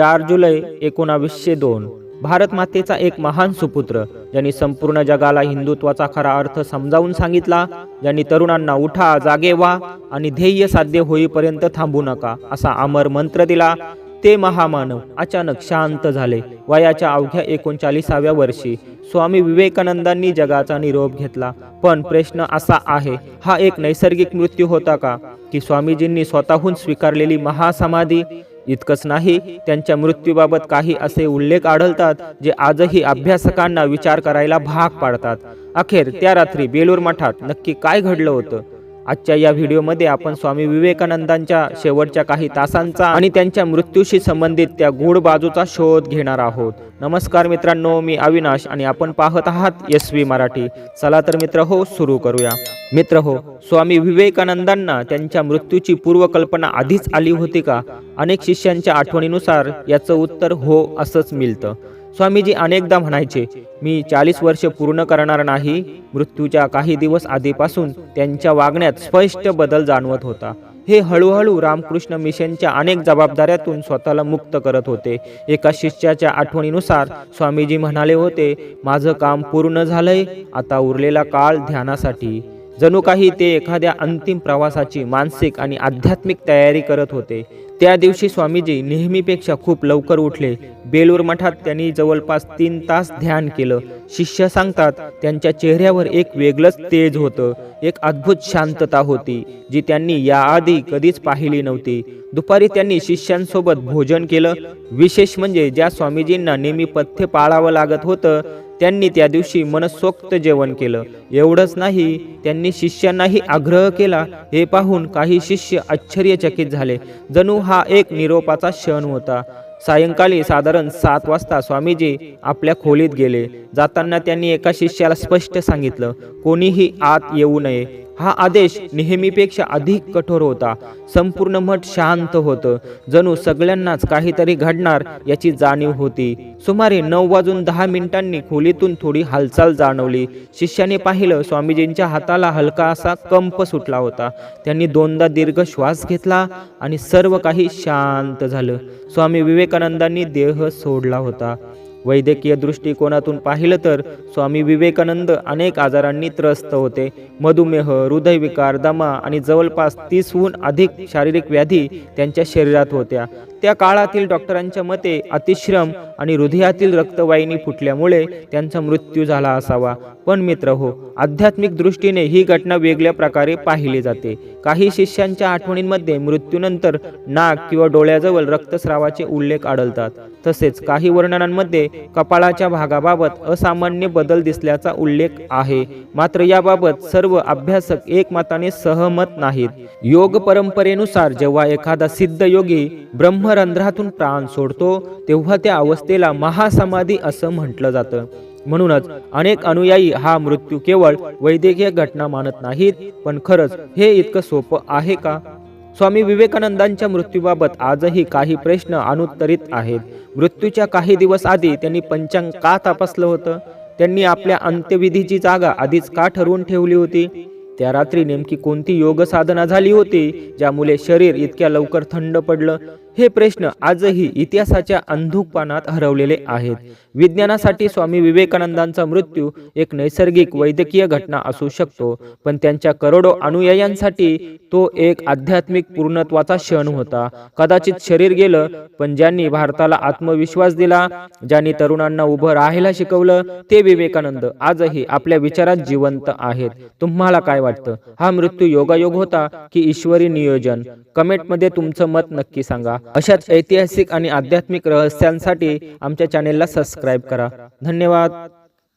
चार जुलै एकोणावीसशे दोन. भारत मातेचा एक महान सुपुत्र ज्यांनी संपूर्ण जगाला हिंदुत्वाचा खरा अर्थ समजावून सांगितला ज्यांनी तरुणांना उठा जागे व्हा आणि ध्येय साध्य होईपर्यंत थांबू नका असा अमर मंत्र दिला. ते महामानव अचानक शांत झाले. वयाच्या अवघ्या एकोणचाळीसाव्या वर्षी स्वामी विवेकानंदांनी जगाचा निरोप घेतला. पण प्रश्न असा आहे हा एक नैसर्गिक मृत्यू होता का? की स्वामीजींनी स्वतःहून स्वीकारलेली महासमाधी इतकंच नाही त्यांच्या मृत्यूबाबत काही असे उल्लेख आढळतात जे आजही अभ्यासकांना विचार करायला भाग पाडतात. अखेर त्या रात्री बेलूर मठात नक्की काय घडलं होतं? आजच्या या व्हिडिओमध्ये आपण स्वामी विवेकानंदांच्या शेवटच्या काही तासांचा आणि त्यांच्या मृत्यूशी संबंधित त्या गूढ बाजूचा शोध घेणार आहोत. नमस्कार मित्रांनो मी अविनाश आणि आपण पाहत आहात एस व्ही मराठी. चला तर मित्र हो सुरू करूया. मित्र हो स्वामी विवेकानंदांना त्यांच्या मृत्यूची पूर्वकल्पना आधीच आली होती का? अनेक शिष्यांच्या आठवणीनुसार याचं उत्तर हो असंच मिळतं. स्वामीजी अनेकदा म्हणायचे मी चाळीस वर्ष पूर्ण करणार नाही. मृत्यूच्या काही दिवस आधीपासून त्यांच्या वागण्यात स्पष्ट बदल जाणवत होता. हे हळूहळू रामकृष्ण मिशनच्या अनेक जबाबदाऱ्यातून स्वतःला मुक्त करत होते. एका शिष्याच्या आठवणीनुसार स्वामीजी म्हणाले होते माझं काम पूर्ण झालंय. आता उरलेला काळ ध्यानासाठी. जणू काही ते एखाद्या अंतिम प्रवासाची मानसिक आणि आध्यात्मिक तयारी करत होते. त्या दिवशी स्वामीजी नेहमीपेक्षा खूप लवकर उठले. बेलूर मठात त्यांनी जवळपास तीन तास ध्यान केलं. शिष्य सांगतात त्यांच्या चेहऱ्यावर एक वेगळंच तेज होतं. एक अद्भुत शांतता होती जी त्यांनी याआधी कधीच पाहिली नव्हती. दुपारी त्यांनी शिष्यांसोबत भोजन केलं. विशेष म्हणजे ज्या स्वामीजींना नेहमी पथ्य पाळावं लागत होतं त्यांनी त्या दिवशी मनसोक्त जेवण केलं. एवढंच नाही त्यांनी शिष्यांनाही आग्रह केला हे पाहून काही शिष्य आश्चर्यचकित झाले. जणू हा एक निरोपाचा क्षण होता. सायंकाळी साधारण सात वाजता स्वामीजी आपल्या खोलीत गेले. जाताना त्यांनी एका शिष्याला स्पष्ट सांगितलं कोणीही आत येऊ नये. हा आदेश नेहमीपेक्षा अधिक कठोर होता. संपूर्ण मठ शांत होतं. जणू सगळ्यांनाच काहीतरी घडणार याची जाणीव होती. सुमारे नऊ वाजून दहा मिनिटांनी खोलीतून थोडी हालचाल जाणवली. शिष्याने पाहिलं स्वामीजींच्या हाताला हलका असा कंप सुटला होता. त्यांनी दोनदा दीर्घ श्वास घेतला आणि सर्व काही शांत झालं. स्वामी विवेकानंदांनी देह सोडला होता. वैद्यकीय दृष्टिकोनातून पाहिलं तर स्वामी विवेकानंद अनेक आजारांनी त्रस्त होते. मधुमेह हृदयविकार दमा आणि जवळपास तीसहून अधिक शारीरिक व्याधी त्यांच्या शरीरात होत्या. त्या काळातील डॉक्टरांच्या मते अतिश्रम आणि हृदयातील रक्तवाहिनी फुटल्यामुळे त्यांचा मृत्यू झाला असावा. पण मित्र हो आध्यात्मिक दृष्टीने ही घटना वेगळ्या प्रकारे पाहिली जाते. काही शिष्यांच्या आठवणींमध्ये मृत्यूनंतर नाक किंवा डोळ्याजवळ रक्तस्रावाचे उल्लेख आढळतात. तसेच काही वर्णनांमध्ये कपाळाच्या भागाबाबत असामान्य बदल दिसल्याचा उल्लेख आहे. मात्र याबाबत सर्व अभ्यासक एकमताने सहमत नाहीत. योग परंपरेनुसार जेव्हा एखादा सिद्ध योगी ब्रह्म ब्रह्मरंध्रातून प्राण सोडतो तेव्हा त्या अवस्थेला महासमाधी असं म्हटलं जातं. म्हणूनच अनेक अनुयायी हा मृत्यू केवळ वैद्यकीय घटना मानत नाहीत पण खरंच हे इतकं सोपं आहे का? स्वामी विवेकानंदांच्या मृत्यूबाबत आजही काही प्रश्न अनुत्तरित आहेत. मृत्यूच्या काही दिवस आधी त्यांनी पंचांग का तपासलं होतं? त्यांनी आपल्या अंत्यविधीची जागा आधीच का ठरवून ठेवली होती? त्या रात्री नेमकी कोणती योग साधना झाली होती ज्यामुळे शरीर इतक्या लवकर थंड पडलं? हे प्रश्न आजही इतिहासाच्या अंधुकपणात हरवलेले आहेत. विज्ञानासाठी स्वामी विवेकानंदांचा मृत्यू एक नैसर्गिक वैद्यकीय घटना असू शकतो पण त्यांच्या करोडो अनुयायांसाठी तो एक आध्यात्मिक पूर्णत्वाचा क्षण होता. कदाचित शरीर गेलं पण ज्यांनी भारताला आत्मविश्वास दिला ज्यांनी तरुणांना उभं राहायला शिकवलं ते विवेकानंद आजही आपल्या विचारात जिवंत आहेत. तुम्हाला काय वाटतं? हा मृत्यू योगायोग होता की ईश्वरी नियोजन? कमेंटमध्ये तुमचं मत नक्की सांगा. अशाच ऐतिहासिक आणि आध्यात्मिक रहस्यांसाठी आमच्या चॅनेलला सबस्क्राईब करा. धन्यवाद.